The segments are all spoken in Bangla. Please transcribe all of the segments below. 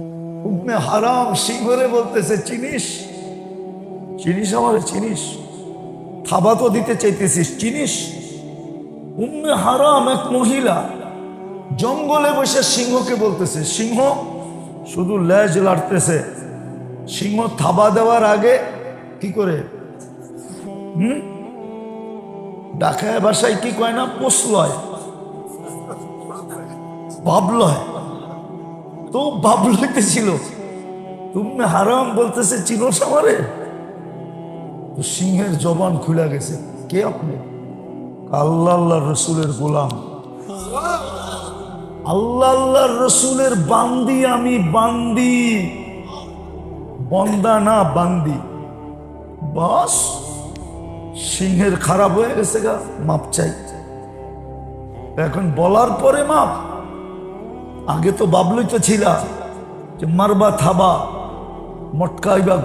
উম্মে হারাম সিংহরে বলতেছে, চিনিস? চিনিস আমার, চিনিস? থাবা তো দিতে চাইতেছিস, চিনিস? উম্মে হারাম এক মহিলা জঙ্গলে বসে সিংহকে বলতেছে, সিংহ, শুধু লেজ লাড়তেছে। সিংহ থাবা দেওয়ার আগে কি করে? হুম? ডাকায় বাসায় কি কয় না? পোষলয় ভাবলয় তো ভাবলইতে ছিল তুমি হারাম বলতেছে চিনোস আমারে তো সিংহের জবান খুলে গেছে, কে আপনি? আল্লাহ আল্লাহ রসুলের গোলাম। আল্লাহ আল্লাহ রসুলের বান্দি আমি, বান্দি। বন্দা না, বান্দি। বাস, সিংহের খারাপ হয়ে গেছে গা, মাপ চাই। এখন বলার পরে মাপ। আগে তো বাবলই তো ছিলা, যে মারবা, থাবা, মটকাইবা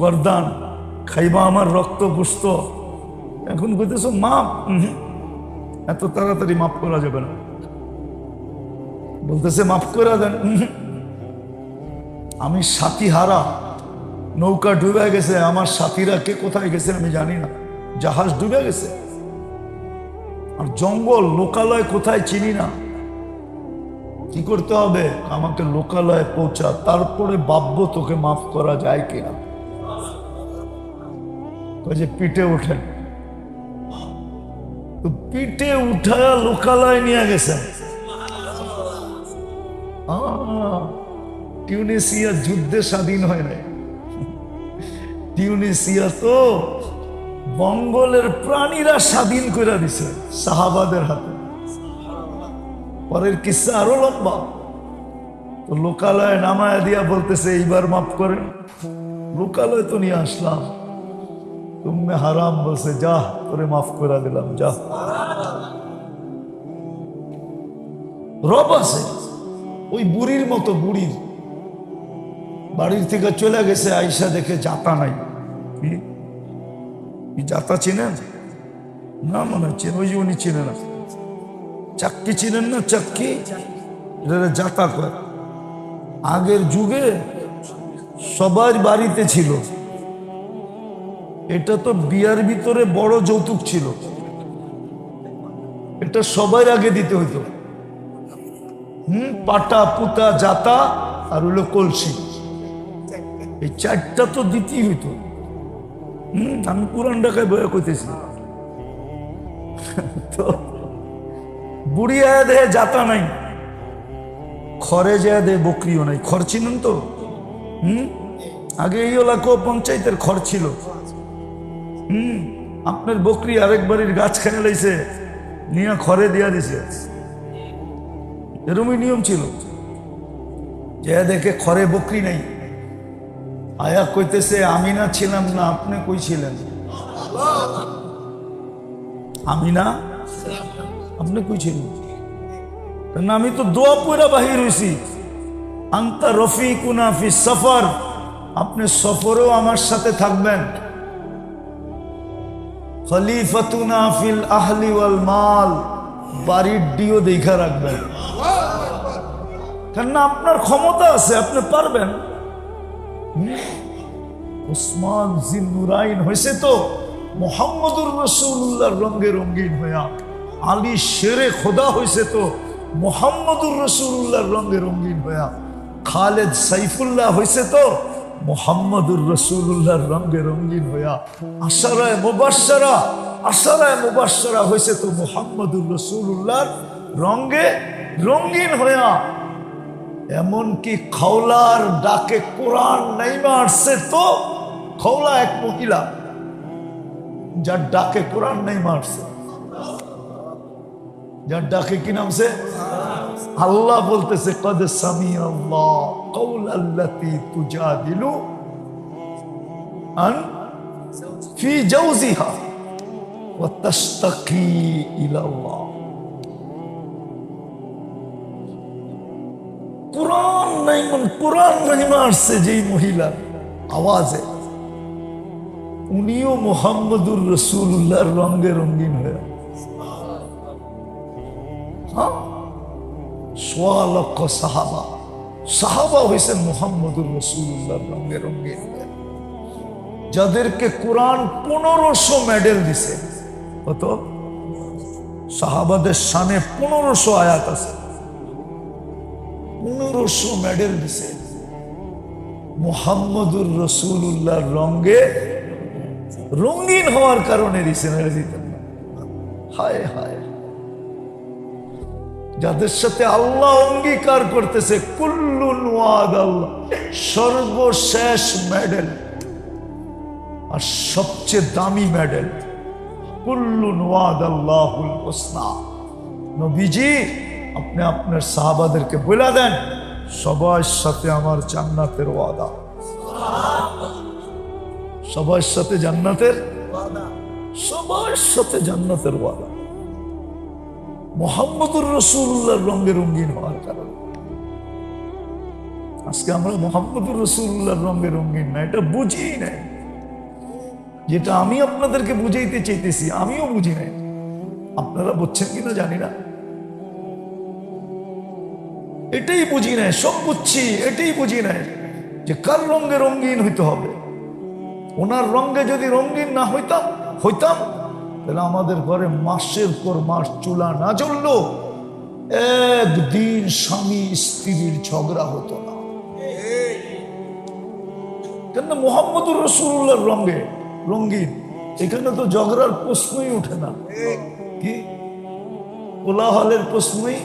গর্দান, খাইবা আমার রক্ত, গুস্ত। এখন কইতেছ মাপ। এত তাড়াতাড়ি মাফ করা যাবে না। বলতেছে, মাফ করে দেন আমি সাথী হারা নৌকা ডুবে গেছে, আমার সাথীরা কে কোথায় গেছে আমি জানি না। জাহাজ ডুবে গেছে। আর জঙ্গল, লোকালয় কোথায় চিনি না। কি করতে হবে? আমাকে লোকালয়ে পৌঁছা তারপরে ভাবব তোকে মাফ করা যায় কিনা। যে পিঠে ওঠেন তো পিঠে উঠায়া লোকালয় নিয়ে আহ, টিউনিসিয়া যুদ্ধে স্বাধীন হয় নাই। টিউনিসিয়া তো বঙ্গলের প্রাণীরা স্বাধীন করে দিছে সাহাবাদের হাতে। পরের কিসা আরও লম্বা। তো লোকালয়ে নামায় দিয়া বলতেছে, এইবার মাফ করেন। লোকালয় তো নিয়ে আসলাম। তুমি হারাম বলছে, যা, তোরে মাফ করে দিলাম, যা। রব আছে, ওই বুড়ির মতো বুড়ির। বাড়ির থেকে চলে গেছে, আইসা দেখে জাতা নাই। জাতা চিনেন? না মনে হচ্ছে ওই যে উনি চিনে না চাক্কি চিনেন না? চাক্কি এটা কয় আগের যুগে সবার বাড়িতে ছিল। এটা তো বিয়ার ভিতরে বড় যৌতুক ছিল। এটা সবার আগে দিতে হইতো। হুম? পাটা, পুতা জাতা আর হলো কলসি। এই চারটা তো দিতেই হইতো। হুম? আমি পুরান ঢাকায় বয়ে কইতেছি। তো বুড়ি আয়া দেহে জাতা নাই, খরে যায় দেহে বকরিও নাই। খর চিনেন তো? হুম? আগে এই এলাকা পঞ্চায়েতের খর ছিল। হুম? আপনার বকরি আরেক বাড়ির গাছ খেয়ে লাইছে, নিয়ে খড়ে দিয়া দিছে। এরমই নিয়ম ছিল। যে দেখে খড়ে বকরি নাই। আয়া কইতেছে, আমি না ছিলাম না, আপনি কই ছিলেন? আমি না আপনি কই ছিলেন কারণ আমি তো দোয়া পুরা বাহির হয়েছি আন্তা রফি কুনাফি সফর আপনি সফরও আমার সাথে থাকবেন খলিফাতুনা ফিল আহলি ওয়াল মাল বাড়ির ডিও দেখা রাখবেন কেননা আপনার ক্ষমতা আছে আপনি পারবেন ওসমান জিন্নুরাইন হয়েছে তো মোহাম্মদুর রসুল্লাহর রঙ্গে রঙ্গিন হইয়া আলী শেরে খোদা হয়েছে তো মোহাম্মদুর রসুল্লাহর রঙে রঙ্গিন হইয়া। খালেদ সাইফুল্লাহ হয়েছে তো মোহাম্মদুর রসুল্লাহর রঙ্গে রঙ্গিন হইয়া। আশারায় মুবাসারা আশারায় মুবাসারা হয়েছে তো মোহাম্মদুর রসুল্লাহর রঙে রঙিন হইয়া। এমনকি খৌলার ডাকে কোরআন নাইমা মারছে তো খৌলা এক মহিলা, যার ডাকে কোরআন নাইমা আসছে। যার ডাকে কি নামছে আল্লাহ বলতেছে, কদ সামি আল্লাহ কৌল আল্লাতি তুজাদিলু আন ফি জাওজিহা ওয়া মহিমা আসছে যেই মহিলা আওয়াজে। উনিও মোহাম্মদুর রসুল্লাহর রঙে রঙিন হয়ে সাহাবা। সাহাবা মোহাম্মদুর রসুল্লাহ রঙে রঙে। যাদেরকে কোরআন পনেরোশো মেডেল দিছে। কত? সাহাবাদের সানে পনেরোশো আয়াত আছে। পনেরোশো মেডেল দিছে। মোহাম্মদুর রসুল্লাহর রঙে রঙিন হওয়ার কারণে দিছে হায় হায় যাদের সাথে আল্লাহ অঙ্গীকার করতেছে, কুল্লুন ওয়াদ আল্লাহ সর্বশেষ মেডেল আর সবচেয়ে দামি মেডেল কুল্লুন ওয়াদ আল্লাহুল হোসনা। নবীজি, আপনি আপনার সাহাবাদেরকে বলে দেন, সবার সাথে আমার জান্নাতের ওয়াদা। সবার সাথে জান্নাতের সবার সাথে জান্নাতের ওয়াদা। মোহাম্মদুর রসুল্লাহর রঙে রঙিন হওয়ার কারণে। আজকে আমরা মোহাম্মদুর রসুল্লাহর রঙে রঙিন না, এটা বুঝি নাই। যেটা আমি আপনাদেরকে বুঝাইতে চাইতেছি, আমিও বুঝি নাই। আপনারা বুঝছেন কিনা জানি না। এটাই বুঝি নাই, সব বুঝছি, এটাই বুঝি নাই যে কার রঙে রঙিন হইতে হবে। ওনার রঙে যদি রঙিন না হইতাম হইতাম। তাহলে আমাদের ঘরে মাসের পর মাস চুলা না জ্বললো, একদিন স্বামী স্ত্রীর ঝগড়া হতো না। কেন রঙে এখানে তো ঝগড়ার প্রশ্নই ওঠে না। কি? কোলাহলের প্রশ্নই?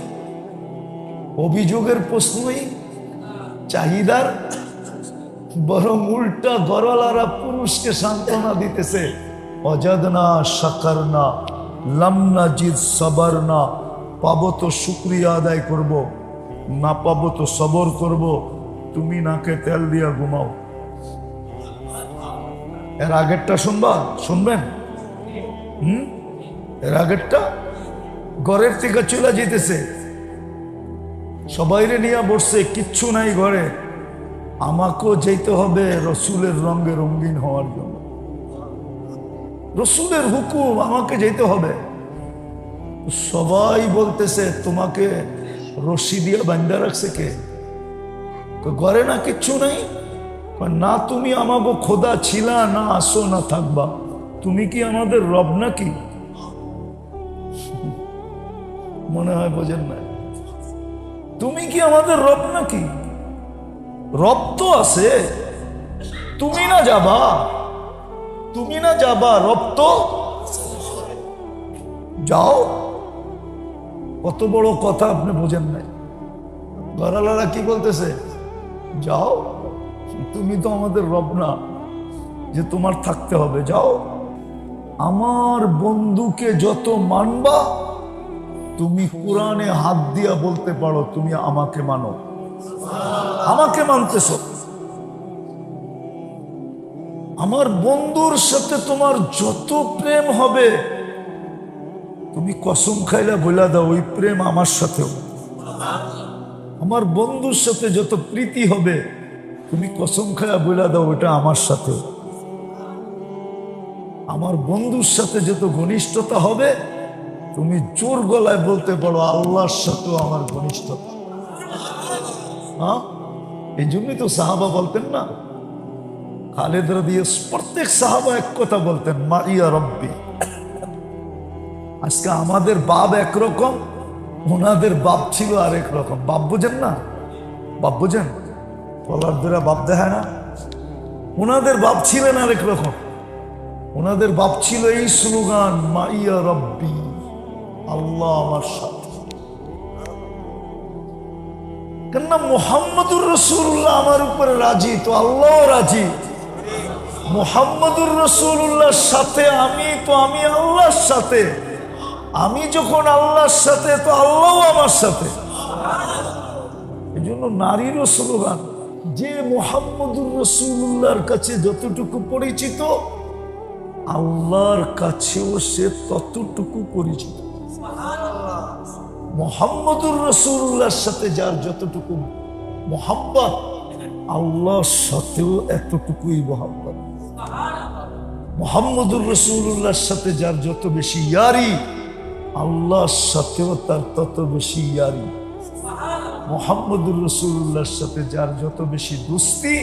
অভিযোগের প্রশ্নই? চাহিদার? বরং উল্টা গরলারা পুরুষকে সান্ত্বনা দিতেছে। অজাদনা সাকার না লামনা জিদ সবার না পাবো তো শুক্রিয়া আদায় করব, না পাবো তো সবর করব, তুমি নাকে তেল দিয়া ঘুমাও। এর আগেরটা শুনবা? শুনবেন? হুম? এর আগেরটা? ঘরের থেকে চলে যেতেছে সবাইরে নিয়ে বসছে, কিচ্ছু নাই ঘরে। আমাকেও যেতে হবে রসুলের রঙে রঙিন হওয়ার জন্য। রসুলের হুকুম, আমাকে যেতে হবে। সবাই বলতেছে, তোমাকে রশি দিয়ে বান্ধা রাখছে কে? ঘরে না কিচ্ছু নাই? না, তুমি আমাকে খোদা ছিলা, না আসো, না থাকবা। তুমি কি আমাদের রব নাকি? মনে হয় বোঝেন না। তুমি কি আমাদের রব নাকি? রব তো আছে। তুমি না যাবা। তুমি না যাবা রব তো যাও। কত বড় কথা আপনি বোঝেন নাই। গরালারা কি বলতেছে? যাও। তুমি তো আমাদের রব না, যে তোমার থাকতে হবে। যাও। আমার বন্ধুকে যত মানবা, তুমি কোরআনে হাত দিয়া বলতে পারো, তুমি আমাকে মানো। আমাকে মানতেছ। আমার বন্ধুর সাথে তোমার যত প্রেম হবে, তুমি কসম খাইলা বইলা দাও, ওই প্রেম আমার সাথেও। আমার বন্ধুর সাথে যত প্রীতি হবে, তুমি কসম খাইয়া বইলা দাও, ওটা আমার সাথেও। আমার বন্ধুর সাথে যত ঘনিষ্ঠতা হবে, তুমি জোর গলায় বলতে পারো, আল্লাহর সাথেও আমার ঘনিষ্ঠতা। হ্যাঁ? এই জন্যই তো সাহাবা বলতেন না খালেদরা দিয়ে প্রত্যেক সাহাবা এক কথা বলতেন রব্বি। আজকে আমাদের বাপ একরকম, ওনাদের বাপ ছিল আরেক রকম। বাপ বোঝেন না? বাপ বোঝেন? পলার বাপ দেখায় না। ওনাদের বাপ ছিলেন আরেক রকম। ওনাদের বাপ ছিল এই স্লোগান, মাইয়া রব্বি, আল্লাহ আমার সাথে। কেননা মোহাম্মদুর রসুল্লাহ আমার উপরে রাজি, তো আল্লাহ রাজি। মোহাম্মদুর রসুল্লাহর সাথে, আমি তো, আমি আল্লাহর সাথে। আমি যখন আল্লাহর সাথে, তো আল্লাহ আমার সাথে। এই জন্য নারীরও স্লোগান, যে মোহাম্মদুর রসুল্লাহর কাছে যতটুকু পরিচিত, আল্লাহর কাছেও সে ততটুকু পরিচিত। মোহাম্মদুর রসুল্লাহর সাথে যার যতটুকু মোহাম্মত আল্লাহর সাথেও এতটুকুই মোহাম্মত মোহাম্মদুর রসুল্লাহর সাথে যার যত বেশি ইয়ারি, আল্লাহর সাথেও তার তত বেশি ইয়ারি। মোহাম্মদুর রসুল্লাহর সাথে যার যত বেশি দুস্তি,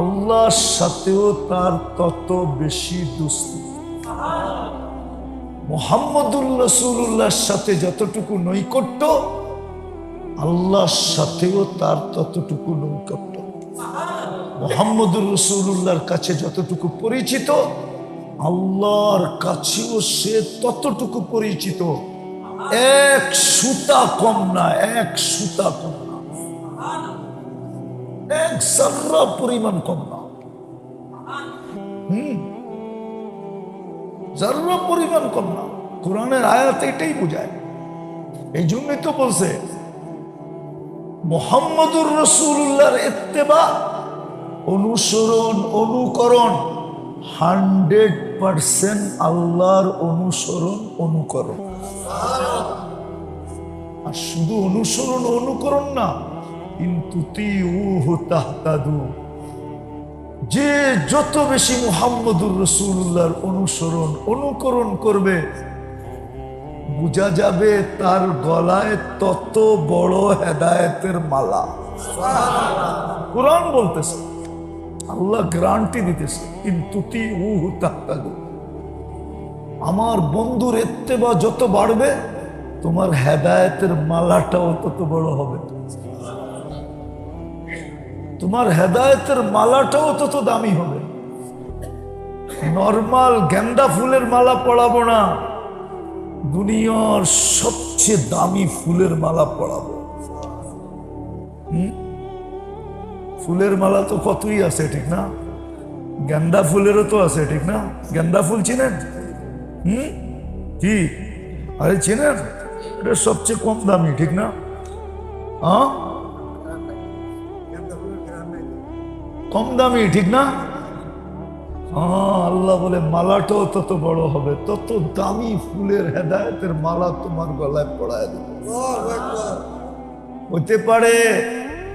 আল্লাহর সাথেও তার তত বেশি দুস্তি। মোহাম্মদুর রসুল্লাহর সাথে যতটুকু নৈকট্য, আল্লাহর সাথেও তার ততটুকু নৈকট্য। মোহাম্মদুর রসুল্লাহর কাছে যতটুকু পরিচিত, আল্লাহর কাছেও সে ততটুকু পরিচিত। এক সুতা কম না, এক সুতা কম না। এক সার্রা পরিমাণ কম না। হুম। জার্রা পরিমাণ কম না। কোরআনের আয়াত এটাই বোঝায়। এই জন্যই তো বলছে, মোহাম্মদুর রসুল্লাহর এত্তেবা অনুসরণ, অনুকরণ। হান্ড্রেড পার্সেন্ট আল্লাহর অনুসরণ, অনুকরণ। আর শুধু অনুসরণ, অনুকরণ না, কিন্তু যে যত বেশি মুহাম্মদুর রসুল্লাহর অনুসরণ, অনুকরণ করবে, বোঝা যাবে তার গলায় তত বড় হেদায়েতের মালা। কোরআন বলতেছে। আল্লাহ গ্রান্টি দিতেছে কিন্তু আমার বন্ধুর এত্তেবা যত বাড়বে, তোমার হেদায়তের মালাটাও তত বড় হবে। তোমার হেদায়তের মালাটাও তত দামি হবে। নর্মাল গেন্দা ফুলের মালা পড়াবো না, দুনিয়ার সবচেয়ে দামি ফুলের মালা পড়াবো। হুম? ফুলের মালা তো কতই আছে ঠিক না? গেন্দা ফুলেরও তো আছে ঠিক না? গেন্দা ফুল চিনেন? হুম? কি? আরে চিনেন? এটা সবচেয়ে কম দামি ঠিক না? হ্যাঁ কম দামি ঠিক না? হ্যাঁ আল্লাহ বলে মালাটাও তত বড় হবে তত দামি ফুলের হেদায়তের মালা তোমার গলায় পড়ায় দেবে। হতে পারে।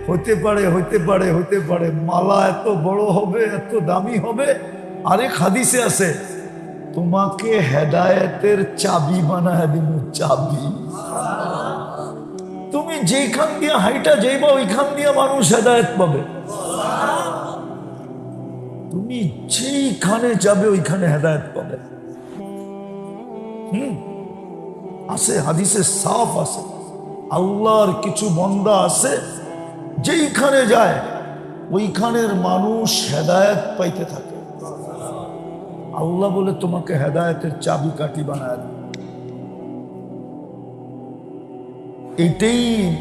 হতে পারে হতে পারে হতে পারে। মালা এত বড় হবে, এত দামি হবে। আরেক হাদিসে আছে, তোমাকে হেদায়েতের চাবি বানায় দিব, চাবি। তুমি যেখান দিয়ে হাইটা যাইবা, ওইখান দিয়ে মানুষ হেদায়েত পাবে। তুমি যেইখানে যাবে, ওইখানে হেদায়েত পাবে। হুম? আছে, হাদিসে সাফ আছে। আল্লাহর কিছু বন্দা আছে যেইখানে যায়, ওইখানের মানুষ হেদায়েত পাইতে থাকে। আল্লাহ বলে, তোমাকে হেদায়েতের চাবি কাঠি বানায় এটাই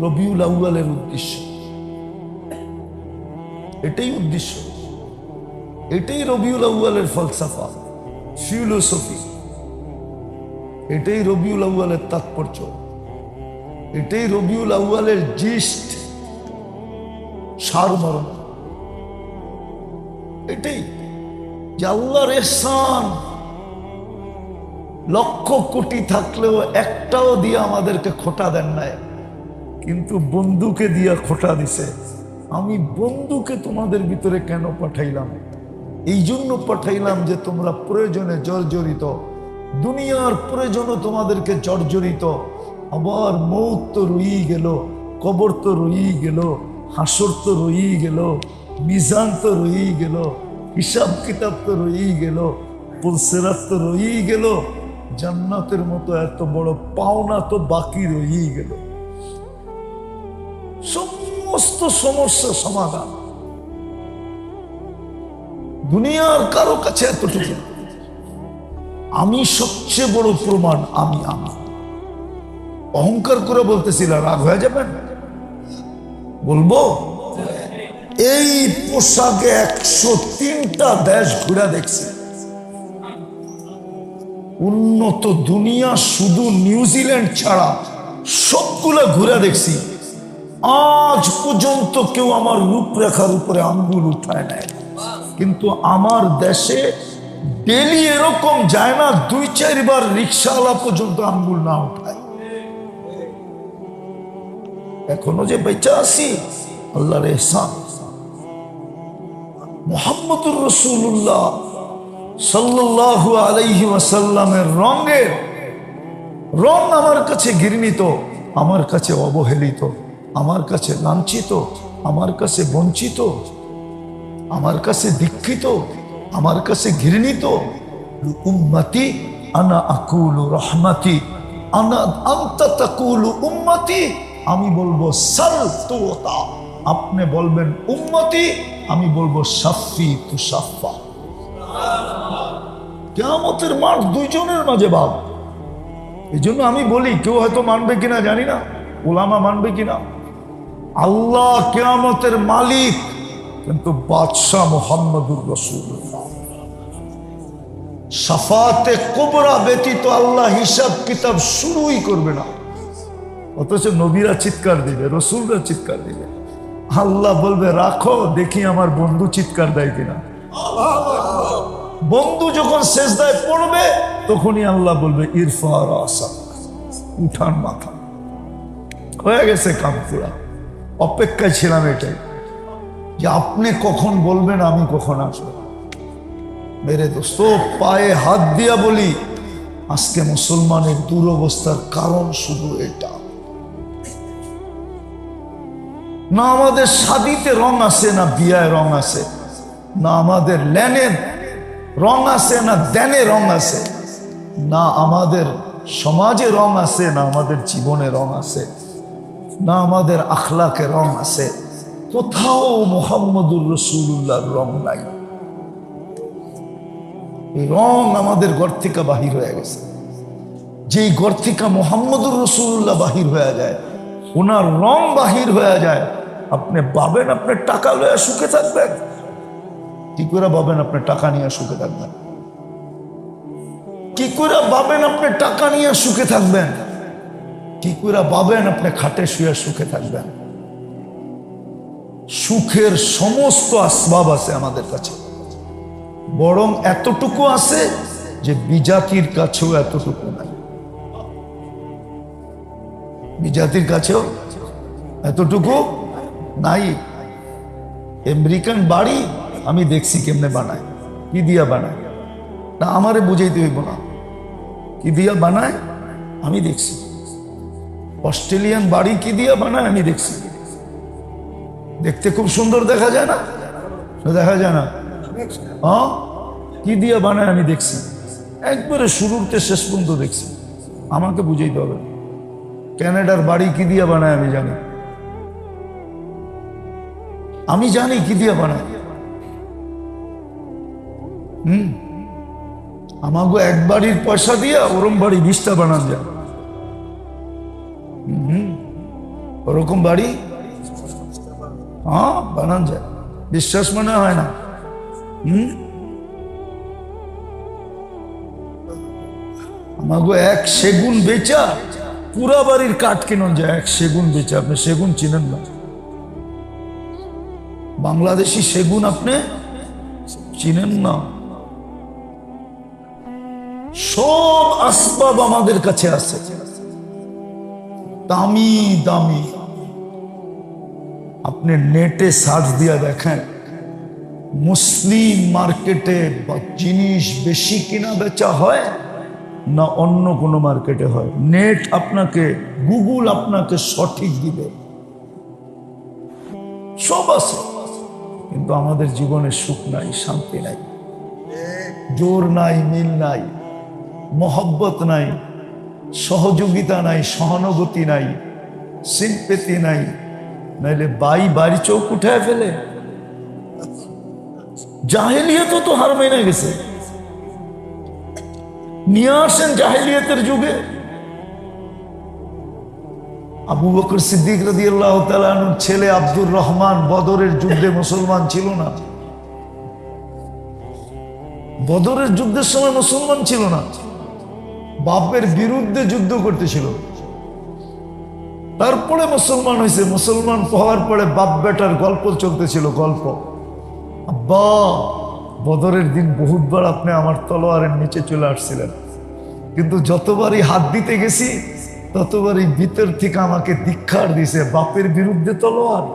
রবিউল আউ্বালের উদ্দেশ্য। এটাই উদ্দেশ্য। এটাই রবিউল আউ্বালের ফলসাফা, ফিলোসফি। এটাই রবিউল আউ্বালের তাৎপর্য। এটাই রবিউল আউ্বালের জিস্ট সারমরণ এটাই যে আল্লাহর এহসান। লক্ষ কোটি থাকলেও একটাও দিয়ে আমাদেরকে খোটা দেন নাই। কিন্তু বন্ধুকে দিয়া খোটা দিছে। আমি বন্ধুকে তোমাদের ভিতরে কেন পাঠাইলাম? এই জন্য পাঠাইলাম যে তোমরা প্রয়োজনে জর্জরিত, দুনিয়ার প্রয়োজনও তোমাদেরকে জর্জরিত। আবার মৌত তো রুই গেল, কবর তো রুই গেল। হাসর তো রয়েই গেল মিজান তো রুই গেল, হিসাব কিতাব তো রয়েই গেল, পুলসেরাত তো রয়েই গেল, জান্নাতের মতো এত বড় পাওনা তো বাকি রয়েই গেল। সমস্ত সমস্যা সমাধান। দুনিয়ার কারও কাছে এতটুকু আমি সবচেয়ে বড় প্রমাণ আমি আমি। অহংকার করে বলতেছিলাম রাগ হয়ে যাবেন? বলব? এই পোশাকে একশো তিনটা দেশ ঘুরে দেখছি। উন্নত দুনিয়া শুধু নিউজিল্যান্ড ছাড়া সবগুলো ঘুরে দেখছি। আজ পর্যন্ত কেউ আমার রূপরেখার উপরে আঙ্গুল উঠায় নেয় কিন্তু আমার দেশে ডেলি এরকম যায় না, দুই চারবার রিক্সাওয়ালা পর্যন্ত আঙ্গুল না উঠায়। এখনও যে বেঁচে আছি, আল্লাহর এহসান। মোহাম্মদুর রসুল্লাহ সাল্লাল্লাহু আলাইহি ওয়াসাল্লামের রঙের রং আমার কাছে ঘৃণিত, আমার কাছে অবহেলিত, আমার কাছে লাঞ্ছিত, আমার কাছে বঞ্চিত, আমার কাছে দীক্ষিত, আমার কাছে ঘৃণিত। উম্মতি, আনা আকুল রহমাতি, আনা আন্তা উম্মতি। আমি বলব সাল তুতা আপনি বলবেন, উম্মতি, আমি বলব সাফি তু সাফা। কেমতের মাঠ দুইজনের মাঝে ভাব এই জন্য আমি বলি, কেউ হয়তো মানবে কিনা জানি না, ওলামা মানবে কিনা। আল্লাহ কেয়ামতের মালিক, কিন্তু বাদশাহ মোহাম্মদুর রসুল্লাহ সাফাতে কোবরা ব্যতীত আল্লাহ হিসাব কিতাব শুরুই করবে না। অথচ নবীরা চিৎকার দিবে, রসুলরা চিৎকার দিবে। আল্লাহ বলবে, রাখো, দেখি আমার বন্ধু চিৎকার দেয় কিনা। বন্ধু যখন শেষদায় পড়বে, তখনই আল্লাহ বলবে ইরফার আসা উঠান মাথা। হয়ে গেছে কাম পুরা। অপেক্ষায় ছিলাম এটাই, যে আপনি কখন বলবেন, আমি কখন আসব। মেরে দোস্ত, পায়ে হাত দিয়া বলি, আজকে মুসলমানের দুরবস্থার কারণ শুধু এটা। না আমাদের শাদিতে রং আছে, না বিয়ায় রং আছে। না আমাদের ল্যানের রং আছে, না দেনে রং আছে। না আমাদের সমাজে রং আছে, না আমাদের জীবনে রং আছে। না আমাদের আখলাকে রং আছে। কোথাও মোহাম্মদুর রসুল্লাহর রং নাই। এই রং আমাদের ঘর থেকে বাহির হয়ে গেছে। যেই ঘর থেকে মোহাম্মদুর রসুল্লাহ বাহির হয়ে যায়, ওনার রং বাহির হয়ে যায়। আপনি পাবেন আপনি টাকা লয়ে সুখে থাকবেন। কি করে পাবেন আপনি টাকা নিয়ে সুখে থাকবেন? কি করে পাবেন আপনি টাকা নিয়ে সুখে থাকবেন? কি করে পাবেন আপনি খাটে শুয়ে সুখে থাকবেন? সুখের সমস্ত আসবাব আছে আমাদের কাছে। বরং এতটুকু আছে যে বিজাতির কাছেও এতটুকু নাই। বিজাতির কাছেও এতটুকু নাই। আমেরিকান বাড়ি আমি দেখছি কেমনে বানায়, কি দিয়া বানায়। না, আমারে বুঝাইতে হইব না। কি দিয়া বানায়, আমি দেখছি। অস্ট্রেলিয়ান বাড়ি কি দিয়া বানায়, আমি দেখছি। দেখতে খুব সুন্দর দেখা যায় না? দেখা যায় না? হ্যাঁ? কি দিয়ে বানায়, আমি দেখছি। একবারে শুরুতে শেষ পর্যন্ত দেখছি। আমাকে বুঝাইতে হবে। ক্যানাডার বাড়ি কি দিয়ে বানায়, আমি জানি। আমি জানি কি দিয়ে বানায়। হুম? আমাকে এক বাড়ির পয়সা দিয়ে ওরম বাড়ি বিশটা বানান যায় ওরকম বাড়ি? হ্যাঁ বানান যায় বিশ্বাস মনে হয় না। হুম? আমাগো এক সেগুন বেচা, পুরা বাড়ির কাঠ কিনুন যায় এক সেগুন বেচা, আপনি সেগুন চিনেন না। বাংলাদেশি সেগুন আপনি চিনেন না। সব আসবাব আমাদের কাছে আছে। দামি দামি। আপনি নেটে সার্চ দিয়ে দেখেন, মুসলিম মার্কেটে জিনিস বেশি কিনা বেচা হয় না অন্য কোনো মার্কেটে হয়। নেট আপনাকে, গুগল আপনাকে সঠিক দিবে। সব আছে। কিন্তু আমাদের জীবনে সুখ নাই, শান্তি নাই। জোর নাই, মিল নাই, মহব্বত নাই, সহযোগিতা নাই, সহানুভূতি নাই সিম্পেতি নাই, নাইলে বাই বাড়ি চোখ উঠায় ফেলে। জাহেলিয়ত তো হার মেনে গেছে। নিয়ে আসেন জাহেলিয়তের যুগে। আবু বকর সিদ্দিক রাজি আল্লাহ ছেলে আব্দুর রহমান বদরের যুদ্ধে মুসলমান ছিল না। বদরের যুদ্ধের সময় মুসলমান ছিল না। বাপের বিরুদ্ধে যুদ্ধ করতেছিল। তারপরে মুসলমান হয়েছে মুসলমান হওয়ার পরে বাপ বেটার গল্প চলতেছিল, গল্প। আব্বা, বদরের দিন বহুতবার আপনি আমার তলোয়ারের নিচে চলে আসছিলেন। কিন্তু যতবারই হাত দিতে গেছি ততবারই ভিতর থেকে আমাকে দীক্ষার দিছে, বাপের বিরুদ্ধে তলোয়ার।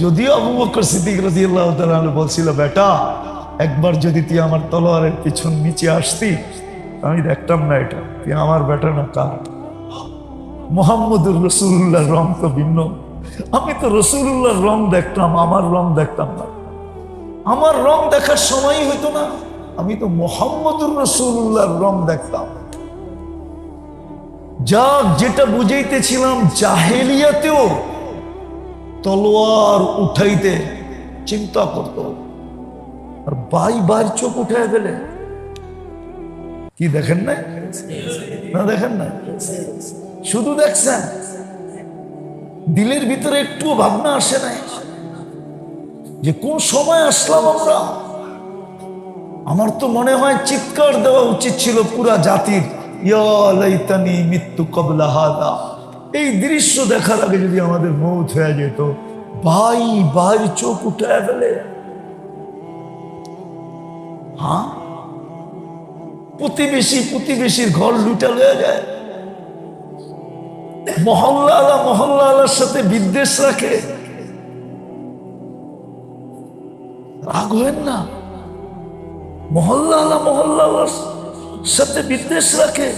যদিও আবু বকর সিদ্দিক রাদিয়াল্লাহু তাআলা বলছিল, বেটা, একবার যদি তুই আমার তলোয়ারের পিছন নিচে আসতি, আমি দেখতাম না এটা। তুই আমার বেটা না কার? মোহাম্মদুর রসুল্লাহর রং তো ভিন্ন। আমি তো রসুল্লাহর রং দেখতাম, আমার রং দেখতাম না। আমার রং দেখার সময়ই হইতো না। আমি তো মোহাম্মদুর রসুল্লাহর রং দেখতাম। যা যেটা বুঝাইতেছিলাম জাহেলিয়াতেও তলোয়ার উঠাইতে চিন্তা করত। আর বাই বার চোখ উঠায় ফেলে। কি দেখেন না না দেখেন না শুধু দেখছেন? দিলের ভিতরে একটু ভাবনা আসে নাই যে কোন সময় আসলাম আমরা? আমার তো মনে হয় চিৎকার দেওয়া উচিত ছিল পুরা জাতির, ইয়া লাইতানি মৃত্যু কবলা হাদা। এই দৃশ্য দেখার আগে যদি আমাদের মৌত হয়ে যেত, ভাই ভাই, চোখ উঠে ফেলে। হ্যাঁ? প্রতিবেশী, প্রতিবেশীর ঘর লুটা লয়ে যায়। মহল্লা আলা মহল্লা আলার সাথে বিদ্বেষ রাখে। রাগ হবেন না? মহল্লা মহল্লার সাথে বিদ্বেষ রাখে।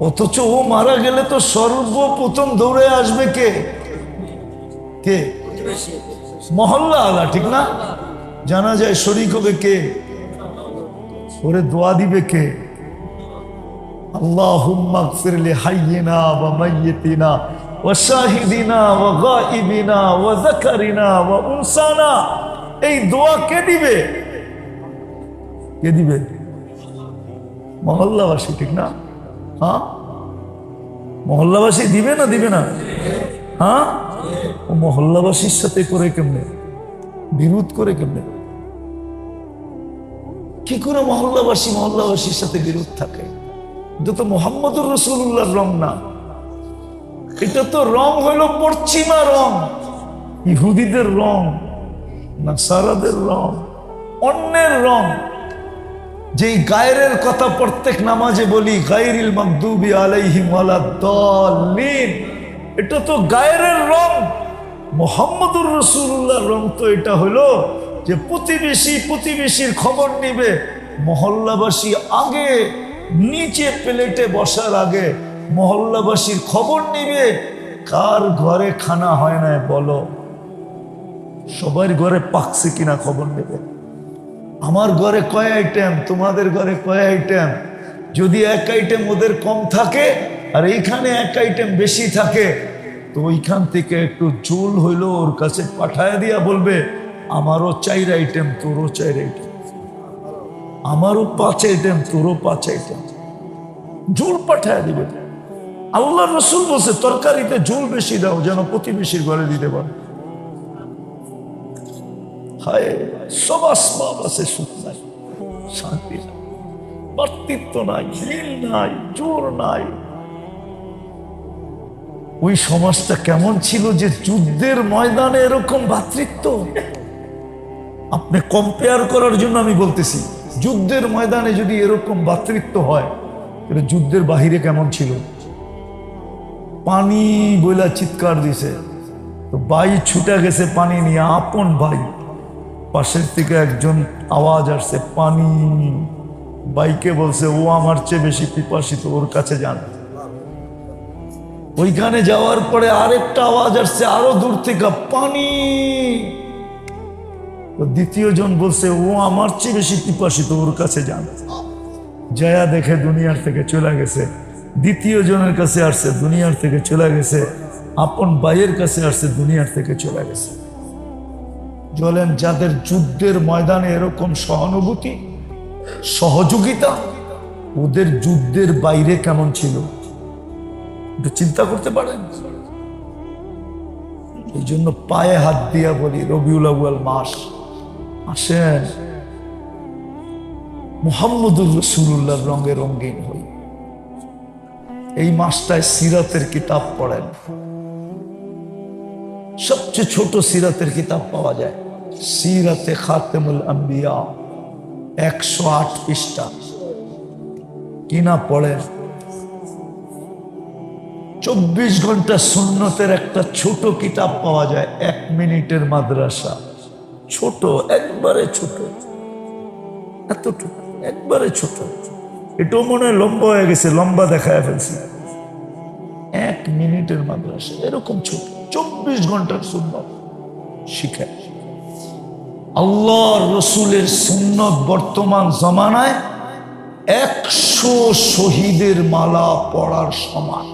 অথচ ও মারা গেলে তো সর্বপ্রথম দৌড়ে আসবে কে? কে? মহল্লা আলা ঠিক না? জানা যায় শরিক হবে কে? ওরে দোয়া দিবে কে? আল্লাহ বা মাইয়েতিনা ওয়া এই দোয়া কে দিবে? কে দিবে? মহল্লাবাসী, ঠিক না? হ্যাঁ? মহল্লাবাসী দিবে না দিবে না? হ্যাঁ? ও মহল্লাবাসীর সাথে করে কেমনে? বিরোধ করে কেমনে? কি করে মহল্লাবাসী মহল্লাবাসীর সাথে বিরোধ থাকে? এটা তো মোহাম্মদুর রসুল্লাহর রং না। এটা তো রং হলো পশ্চিমা রং, ইহুদিদের রং না সারাদের রং, অন্যের রং। যেই গায়ের কথা প্রত্যেক নামাজে বলি, গায়রিল মকদুবি আলাইহিম ওয়ালাদ্দাল্লিন এটা তো গায়ের রং। মোহাম্মদুর রসুল্লাহর রং তো এটা হলো যে প্রতিবেশী প্রতিবেশীর খবর নিবে, মহল্লাবাসী আগে নিচে প্লেটে বসার আগে মহল্লাবাসীর খবর নিবে, কার ঘরে খানা হয় না বলো? সবার ঘরে পাকছে কিনা খবর নেবে? আমার ঘরে কয় আইটেম তোমাদের ঘরে কয় আইটেম যদি এক আইটেম ওদের কম থাকে, আর এইখানে এক আইটেম বেশি থাকে, তো ওইখান থেকে একটু জোল হইল ওর কাছে পাঠায় দিয়া বলবে, আমারও চাইর আইটেম তোরও চাইর আইটেম আমারও পাঁচ আইটেম তোরও পাঁচ আইটেম ঝোল পাঠায় দিবে। আল্লাহ রসুল বলছে, তরকারিতে ঝোল বেশি দাও, যেন প্রতিবেশীর ঘরে দিতে পারে। হায়! শান্তি নাই নাই জোর নাই। ওই সমাজটা কেমন ছিল যে যুদ্ধের ময়দানে এরকম ভাতৃত্ব আপনি কম্পেয়ার করার জন্য আমি বলতেছি, যুদ্ধের ময়দানে যদি এরকম ভাতৃত্ব হয়, তাহলে যুদ্ধের বাহিরে কেমন ছিল? পানি বইলা চিৎকার দিছে, তো ছুটে গেছে পানি নিয়ে, আপন ভাই। পাশের থেকে একজন আওয়াজ আসছে, পানি। বাইকে বলছে, ও আমার চেয়ে বেশি পিপাসিত, ওর কাছে যান। ওইখানে যাওয়ার পরে আরেকটা আওয়াজ আসছে, আরও দূর থেকে, পানি। দ্বিতীয় জন বলছে, ও আমার চেয়ে বেশি পিপাসিত, ওর কাছে যান। জয়া দেখে দুনিয়ার থেকে চলে গেছে। দ্বিতীয় জনের কাছে আসছে, দুনিয়ার থেকে চলে গেছে। আপন ভাইয়ের কাছে আসছে, দুনিয়ার থেকে চলে গেছে। বলেন, যাদের যুদ্ধের ময়দানে এরকম সহানুভূতি, সহযোগিতা, ওদের যুদ্ধের বাইরে কেমন ছিল? চিন্তা করতে পারেন? এই জন্য পায়ে হাত দিয়া বলি, রবিউল আউয়াল মাস, আসেন। মুহাম্মদুর রসুল্লাহর রঙে রঙিন হই। এই মাসটায় সিরাতের কিতাব পড়েন। সবচেয়ে ছোট সিরাতের কিতাব পাওয়া যায়। সিরাতে খাতেমুল আম্বিয়া, একশো আট পৃষ্ঠা। কিনা পড়েন চব্বিশ ঘণ্টা সুন্নতের একটা ছোট কিতাব পাওয়া যায়, এক মিনিটের মাদ্রাসা। ছোট, একবারে ছোট। এতটুকু, একবারে ছোট। এটাও মনে হয় লম্বা হয়ে গেছে, লম্বা দেখায় ফেলছি। এক মিনিটের মাদ্রাসা, এরকম ছোট। চব্বিশ ঘণ্টার সুন্নত। শিখায় আল্লাহ রসুলের সুন্নত বর্তমান জমানায় একশো শহীদের মালা পড়ার সমান।